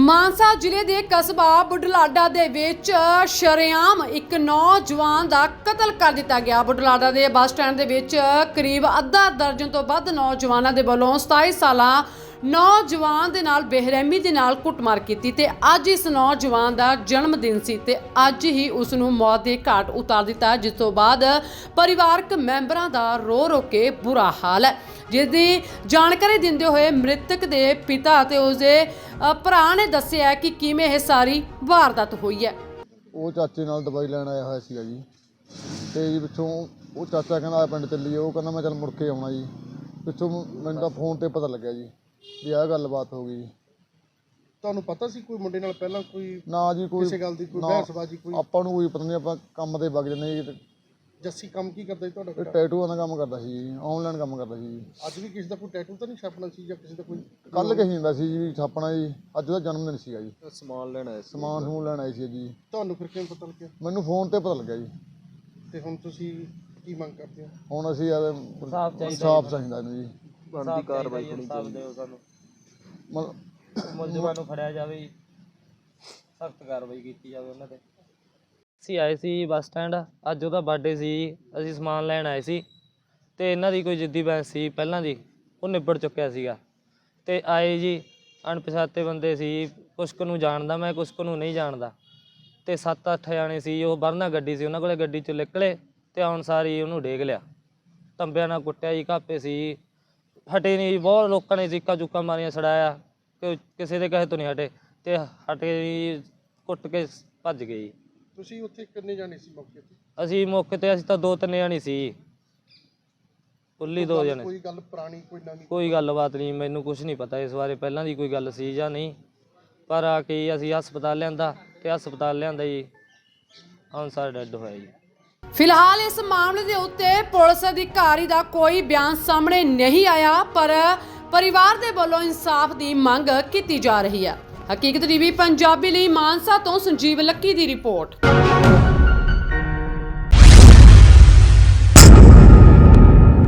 ਮਾਨਸਾ ਜ਼ਿਲ੍ਹੇ ਦੇ ਕਸਬਾ ਬੁਢਲਾਡਾ ਦੇ ਵਿੱਚ ਸ਼ਰੇਆਮ ਇੱਕ ਨੌਜਵਾਨ ਦਾ ਕਤਲ ਕਰ ਦਿੱਤਾ ਗਿਆ। ਬੁਢਲਾਡਾ ਦੇ ਬੱਸ ਸਟੈਂਡ ਦੇ ਵਿੱਚ ਕਰੀਬ ਅੱਧਾ ਦਰਜਨ ਤੋਂ ਵੱਧ ਨੌਜਵਾਨਾਂ ਦੇ ਵੱਲੋਂ 27 ਸਾਲਾਂ ਨੌਜਵਾਨ ਦੇ ਨਾਲ ਬੇਰਹਿਮੀ ਦੇ ਨਾਲ ਕੁੱਟਮਾਰ ਕੀਤੀ ਤੇ ਅੱਜ ਇਸ ਨੌਜਵਾਨ ਦਾ ਜਨਮ ਦਿਨ ਸੀ ਤੇ ਅੱਜ ਹੀ ਉਸ ਨੂੰ ਮੌਤ ਦੇ ਘਾਟ ਉਤਾਰ ਦਿੱਤਾ, ਜਿਸ ਤੋਂ ਬਾਅਦ ਪਰਿਵਾਰਕ ਮੈਂਬਰਾਂ ਦਾ ਰੋ ਰੋ ਕੇ ਬੁਰਾ ਹਾਲ ਹੈ। ਜਿਸ ਦੀ ਜਾਣਕਾਰੀ ਦਿੰਦੇ ਹੋਏ ਮ੍ਰਿਤਕ ਦੇ ਪਿਤਾ ਅਤੇ ਉਸਦੇ ਅ, ਭਰਾ ਨੇ ਦੱਸਿਆ ਕਿ ਕਿਵੇਂ ਇਹ ਸਾਰੀ ਵਾਰਦਾਤ ਹੋਈ ਹੈ। ਉਹ ਚਾਚੇ ਨਾਲ ਦਵਾਈ ਲੈਣ ਆਇਆ ਹੋਇਆ ਸੀਗਾ ਜੀ। ਤੇ ਜੀ ਪਿੱਛੋਂ ਉਹ ਚਾਚਾ ਕਹਿੰਦਾ ਆ ਪਿੰਡ ਚੱਲੀਏ ਉਹ ਕਹਿੰਦਾ ਮੈਂ ਚੱਲ ਮੁੜ ਕੇ ਆਉਣਾ ਜੀ। ਪਿੱਛੋਂ ਮੈਨੂੰ ਤਾਂ ਫੋਨ ਤੇ ਪਤਾ ਲੱਗਿਆ ਜੀ ਵੀ ਆਹ ਗੱਲਬਾਤ ਹੋ ਗਈ ਜੀ। ਤੁਹਾਨੂੰ ਪਤਾ ਸੀ ਕੋਈ ਮੁੰਡੇ ਨਾਲ ਪਹਿਲਾਂ ਕੋਈ ਨਾ ਜੀ ਕੋਈ ਕਿਸੇ ਗੱਲ ਦੀ ਕੋਈ ਨਾ, ਬਹਿਸਬਾਜ਼ੀ ਕੋਈ? ਆਪਾਂ ਨੂੰ ਕੋਈ ਪਤਾ ਨਹੀਂ ਆਪਾਂ ਕੰਮ ਤੇ ਵਗ ਜੰਨੇ ਜੀ ਤੇ ਜੱਸੀ ਕੰਮ ਕੀ ਕਰਦਾ ਸੀ ਤੁਹਾਡਾ ਇਹ ਬੇਟਾ ਟੈਟੂਆਂ ਦਾ ਕੰਮ ਕਰਦਾ ਸੀ ਜੀ ਆਨਲਾਈਨ ਕੰਮ ਕਰਦਾ ਸੀ ਜੀ। ਅੱਜ ਵੀ ਕਿਸੇ ਦਾ ਕੋਈ ਟੈਟੂ ਤਾਂ ਨਹੀਂ ਛਾਪਣਾ ਸੀ ਜਾਂ ਕਿਸੇ ਦਾ ਕੋਈ ਕੱਲ ਕਹੀ ਜਾਂਦਾ ਸੀ ਜੀ ਛਾਪਣਾ ਜੀ ਅੱਜ ਉਹਦਾ ਜਨਮ ਦਿਨ ਸੀਗਾ ਜੀ। ਸਮਾਨ ਲੈਣਾ ਹੈ ਸਮਾਨ ਸਮੂਨ ਲੈਣ ਆਏ ਸੀ ਜੀ। ਤੁਹਾਨੂੰ ਫਿਰ ਕਿਵੇਂ ਪਤਾ ਲੱਗਿਆ? ਮੈਨੂੰ ਫੋਨ ਤੇ ਪਤਾ ਲੱਗਿਆ ਜੀ। ਤੇ ਹੁਣ ਤੁਸੀਂ ਕੀ ਮੰਗ ਕਰਦੇ ਹੋ? ਹੁਣ ਅਸੀਂ ਆਦੇ ਸਾਫ਼ ਚਾਹੀਦਾ ਇਹਨੂੰ ਜੀ। ਬਣਦੀ ਕਾਰਵਾਈ ਹੋਣੀ ਦਿਓ ਸਾਨੂੰ। ਮਤਲਬ ਮੁਲਜ਼ਮਾਂ ਨੂੰ ਫੜਿਆ ਜਾਵੇ ਸਖਤ ਕਾਰਵਾਈ ਕੀਤੀ ਜਾਵੇ ਉਹਨਾਂ ਤੇ। ਅਸੀਂ ਆਏ ਸੀ ਬੱਸ ਸਟੈਂਡ ਅੱਜ ਉਹਦਾ ਬਰਥਡੇ ਸੀ ਅਸੀਂ ਸਮਾਨ ਲੈਣ ਆਏ ਸੀ ਤੇ ਇਹਨਾਂ ਦੀ ਕੋਈ ਜਿੱਦੀ ਬਹਿਸ ਸੀ ਪਹਿਲਾਂ ਦੀ ਉਹ ਨਿਬੜ ਚੁੱਕਿਆ ਸੀਗਾ। ਤੇ ਆਏ ਜੀ ਅਣਪਛਾਤੇ ਬੰਦੇ ਸੀ ਕੁਛ ਕੁ ਨੂੰ ਜਾਣਦਾ ਮੈਂ ਕੁਛ ਕੁ ਨੂੰ ਨਹੀਂ ਜਾਣਦਾ। ਤੇ 7-8 ਜਾਣੇ ਸੀ ਉਹ ਵਰਨਾ ਗੱਡੀ ਸੀ ਉਹਨਾਂ ਕੋਲੇ ਗੱਡੀ ਚੋਂ ਨਿਕਲੇ ਤੇ ਆਉਣ ਸਾਰੀ ਉਹਨੂੰ ਡੇਗ ਲਿਆ। ਤੰਬਿਆਂ ਨਾਲ ਕੁੱਟਿਆ ਜੀ ਘਾਪੇ ਸੀ। ਹਟੇ ਨਹੀਂ ਜੀ, ਬਹੁਤ ਲੋਕਾਂ ਨੇ ਚੀਕਾਂ ਚੁੱਕਾਂ ਮਾਰੀਆਂ ਛੜਾਇਆ ਕਿ ਕਿਸੇ ਦੇ ਕਹੇ ਤੋਂ ਨਹੀਂ ਹਟੇ ਤੇ ਹਟੇ ਕੁੱਟ ਕੇ ਭੱਜ ਗਏ ਜੀ। ਤੁਸੀਂ ਉੱਥੇ ਕਿੰਨੇ ਜਾਣੇ ਸੀ ਮੌਕੇ ਤੇ? ਅਸੀਂ ਮੌਕੇ ਤੇ ਅਸੀਂ ਤਾਂ ਦੋ ਤਿੰਨ ਜਾਣੇ ਸੀ। ਕੁੱਲੀ ਦੋ ਜਣੇ ਕੋਈ ਗੱਲ ਪੁਰਾਣੀ ਕੋਈ ਨਵੀਂ? ਕੋਈ ਗੱਲਬਾਤ ਨਹੀਂ ਮੈਨੂੰ ਕੁਝ ਨਹੀਂ ਪਤਾ ਇਸ ਬਾਰੇ। ਪਹਿਲਾਂ ਦੀ ਕੋਈ ਗੱਲ ਸੀ ਜਾਂ ਨਹੀਂ। ਪਰ ਆ ਕੇ ਅਸੀਂ ਹਸਪਤਾਲ ਲਿਆਂਦਾ ਤੇ ਹਸਪਤਾਲ ਲਿਆਂਦਾ ਜੀ ਹੁਣ ਸਾਡਾ ਡੈੱਡ ਹੋਇਆ ਜੀ। ਫਿਲਹਾਲ ਇਸ ਮਾਮਲੇ ਦੇ ਉੱਤੇ ਪੁਲਿਸ ਅਧਿਕਾਰੀ ਦਾ ਕੋਈ ਬਿਆਨ ਸਾਹਮਣੇ ਨਹੀਂ ਆਇਆ ਪਰ ਪਰਿਵਾਰ ਦੇ ਵੱਲੋਂ ਇਨਸਾਫ ਦੀ ਮੰਗ ਕੀਤੀ ਜਾ ਰਹੀ ਹੈ। ਹਕੀਕਤ ਟੀਵੀ ਪੰਜਾਬੀ ਲਈ ਮਾਨਸਾ ਤੋਂ ਸੰਜੀਵ ਲੱਕੀ ਦੀ ਰਿਪੋਰਟ।